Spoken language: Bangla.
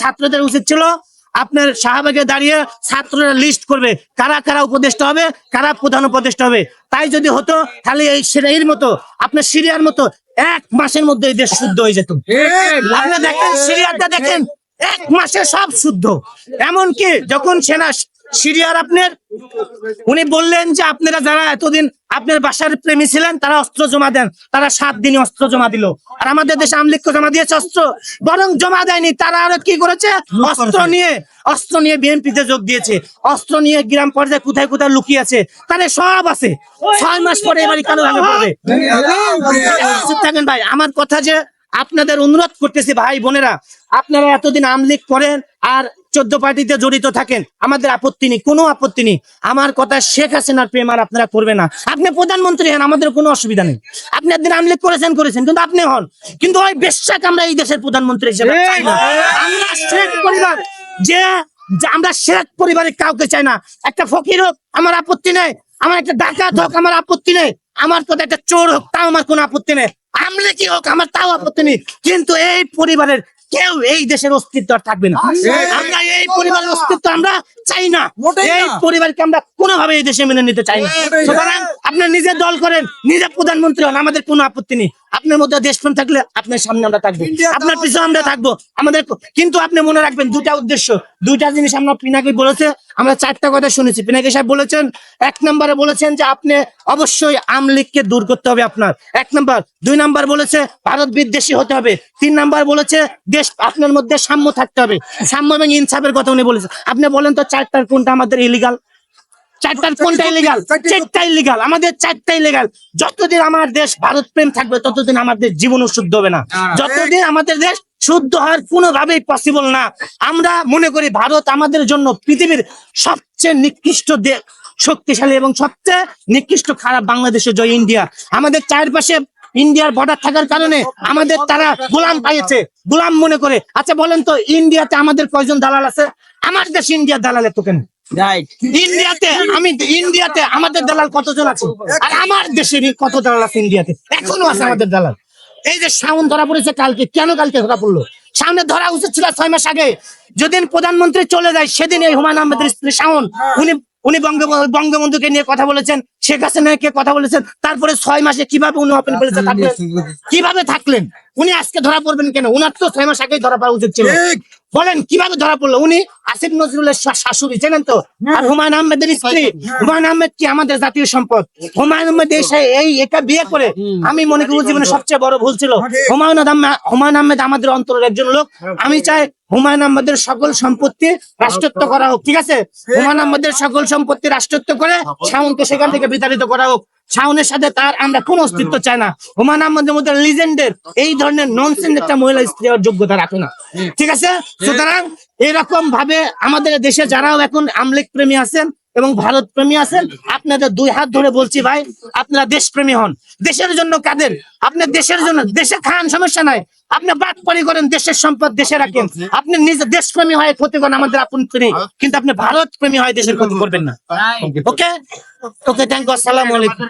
ছাত্রদের উচিত ছিল আপনার শাহবাগে দাঁড়িয়ে ছাত্ররা লিস্ট করবে। কারা কারা উপদেষ্টা হবে কারা প্রধান উপদেষ্টা হবে। তাই যদি হতো তাহলে এই সিরিয়ার মতো আপনার সিরিয়ার মতো এক মাসের মধ্যে এই দেশ শুদ্ধ হয়ে যেত। আপনি দেখেন সিরিয়াটা দেখেন এক মাসে সব শুদ্ধ। এমনকি যখন সেনা সিরিয়ার আপনার উনি বললেন যে আপনারা যারা এতদিন আপনার বাসার প্রেমী ছিলেন তারা অস্ত্র জমা দেন। তারা সাত দিনে অস্ত্র জমা দিল। আর আমাদের দেশে আমলিক জমা দিয়েছে অস্ত্র। বরং জমা দেয়নি। তারা আরও কি করেছে? অস্ত্র নিয়ে অস্ত্র নিয়ে বিএনপিতে যোগ দিয়েছে। অস্ত্র নিয়ে গ্রাম পর্যায়ে কোথায় কোথায় লুকিয়ে আছে তাদের সব আছে। ছয় মাস পরে এবারে কালো ভাগে পড়বে। থাকেন ভাই আমার কথা যে আপনাদের অনুরোধ করতেছি ভাই বোনেরা আপনারা এতদিন আমলিক করেন আর চোদ্দ পার্টিতে জড়িত থাকেন আমাদের আপত্তি নেই কোনো আপত্তি নেই। আমার কথা শেখ হাসিনার প্রেম আর আপনারা করবে না। আপনি প্রধানমন্ত্রী হন আমাদের কোনো অসুবিধা নেই। আপনি একদিন আমলিক করেছেন করেছেন কিন্তু আপনি হন। কিন্তু ওই বেশ্যাকে আমরা এই দেশের প্রধানমন্ত্রী হিসেবে আমরা শেখ পরিবার যে যে আমরা শেখ পরিবারের কাউকে চাই না। একটা ফকির হোক আমার আপত্তি নেই। আমার একটা ডাকাত হোক আমার আপত্তি নেই। আমার কথা একটা চোর হোক তাও আমার কোনো আপত্তি নেই। আমলে কি হোক আমার তাও আপত্তি নেই। কিন্তু এই পরিবারের কেউ এই দেশের অস্তিত্ব আর থাকবে না। আমরা এই পরিবারের অস্তিত্ব আমরা চাই না। এই পরিবারকে আমরা কোনোভাবে এই দেশে মেনে নিতে চাই না। সুতরাং আপনার নিজে দল করেন নিজে প্রধানমন্ত্রী হন আমাদের কোনো আপত্তি নেই। আপনার মধ্যে দেশপ্রেম থাকলে আপনার সামনে আমরা থাকব। আপনার পিছনে আমরা থাকব। আমাদের কিন্তু আপনি মনে রাখবেন দুটা উদ্দেশ্য। দুইটা জিনিস আমরা পিনাকি বলেছে আমরা চারটা কথা শুনেছি। পিনাকি সাহেব বলেছেন এক নম্বরে বলেছেন যে আপনি অবশ্যই আমলিগকে দূর করতে হবে আপনার। এক নম্বর। দুই নাম্বার বলেছে ভারত বিদ্বেষী হতে হবে। তিন নাম্বার বলেছে দেশ আপনার মধ্যে সাম্য থাকতে হবে। সাম্য এবং ইনসাফের কথা উনি বলেছেন। আপনি বলেন তো চারটার কোনটা আমাদের ইলিগাল চারটার কোনটা ইলিগাল চারটা ইলিগাল আমাদের চারটা ইলিগাল যতদিন আমার দেশ ভারত প্রেম থাকবে ততদিন আমাদের জীবনও শুদ্ধ হবে না। যতদিন আমাদের দেশ শুদ্ধ হওয়ার কোনোভাবেই পসিবল না। আমরা মনে করি ভারত আমাদের জন্য পৃথিবীর সবচেয়ে নিকৃষ্ট দেশ শক্তিশালী এবং সবচেয়ে নিকৃষ্ট খারাপ বাংলাদেশের জয় ইন্ডিয়া। আমাদের চারপাশে ইন্ডিয়ার বর্ডার থাকার কারণে আমাদের তারা গোলাম পাইছে গোলাম মনে করে আচ্ছা বলেন তো ইন্ডিয়াতে আমাদের কয়জন দালাল আছে? আমার দেশ ইন্ডিয়ার দালাল এত কেন? ইন্ডিয়াতে আমি ইন্ডিয়াতে আমাদের দালাল কতজন আছে? আর আমার দেশের কত দালাল আছে ইন্ডিয়াতে? এখনও আছে আমাদের দালাল। এই যে ধরা পড়েছে কালকে কেন কালকে ধরা পড়ল? সামনে ধরা উচিত ছিল ছয় মাস আগে। যেদিন প্রধানমন্ত্রী চলে যায় সেদিন এই হুমায়ুন আহমেদের স্ত্রী শাওন উনি উনি বঙ্গবন্ধু বঙ্গবন্ধুকে নিয়ে কথা বলেছেন শেখ হাসিনাকে কথা বলেছেন। তারপরে ছয় মাসে কীভাবে উনি ওপেন করেছে থাকলেন? কীভাবে থাকলেন? উনি আজকে ধরা পড়বেন কেন? উনার তো ছয় মাস আগেই ধরা পড়া উচিত ছিল। বলেন কীভাবে ধরা পড়ল? উনি আসিফ নজরুলের শাশুড়ি চেনেন তো? আর হুমায়ুন আহমেদের স্ত্রী। হুমায়ুন আহমেদ কি আমাদের জাতীয় সম্পদ? হুমায়ুন আহমেদ এসে এই এটা বিয়ে করে আমি মনে করি জীবনে সবচেয়ে বড় ভুল ছিল। হুমায়ুন আহমেদ হুমায়ুন আহমেদ আমাদের অন্তরের একজন লোক। আমি চাই হুমায়ুন আহমেদের সকল সম্পত্তি রাষ্ট্রত্ব করা হোক ঠিক আছে? হুমায়ুন আহমেদের সকল সম্পত্তি রাষ্ট্রত্ব করে শাওনকে সেখান থেকে বিতাড়িত করা হোক। শাওনের সাথে তার আমরা কোন অস্তিত্ব চাই না। হুমায়ুন আহমদের মধ্যে লিজেন্ডের এই ধরনের ননসেন্স একটা মহিলা স্ত্রী হওয়ার যোগ্যতা রাখে না। ঠিক আছে? সুতরাং এরকম ভাবে আমাদের দেশে যারাও এখন আমলিক প্রেমী আছেন এবং ভারত প্রেমী আছেন আপনাদের দুই হাত ধরে বলছি ভাই আপনারা দেশপ্রেমী হন। দেশের জন্য কাদের? আপনি দেশের জন্য দেশে খান সমস্যা নাই। আপনি বাদ পারি করেন দেশের সম্পদ দেশে রাখেন। আপনি নিজে দেশপ্রেমী হয় ক্ষতি করেন আমাদের আপন প্রেমী কিন্তু আপনি ভারত প্রেমী হয় দেশের ক্ষতি করবেন না। ওকে ওকে থ্যাংক ইউ আসসালাম আলাইকুম।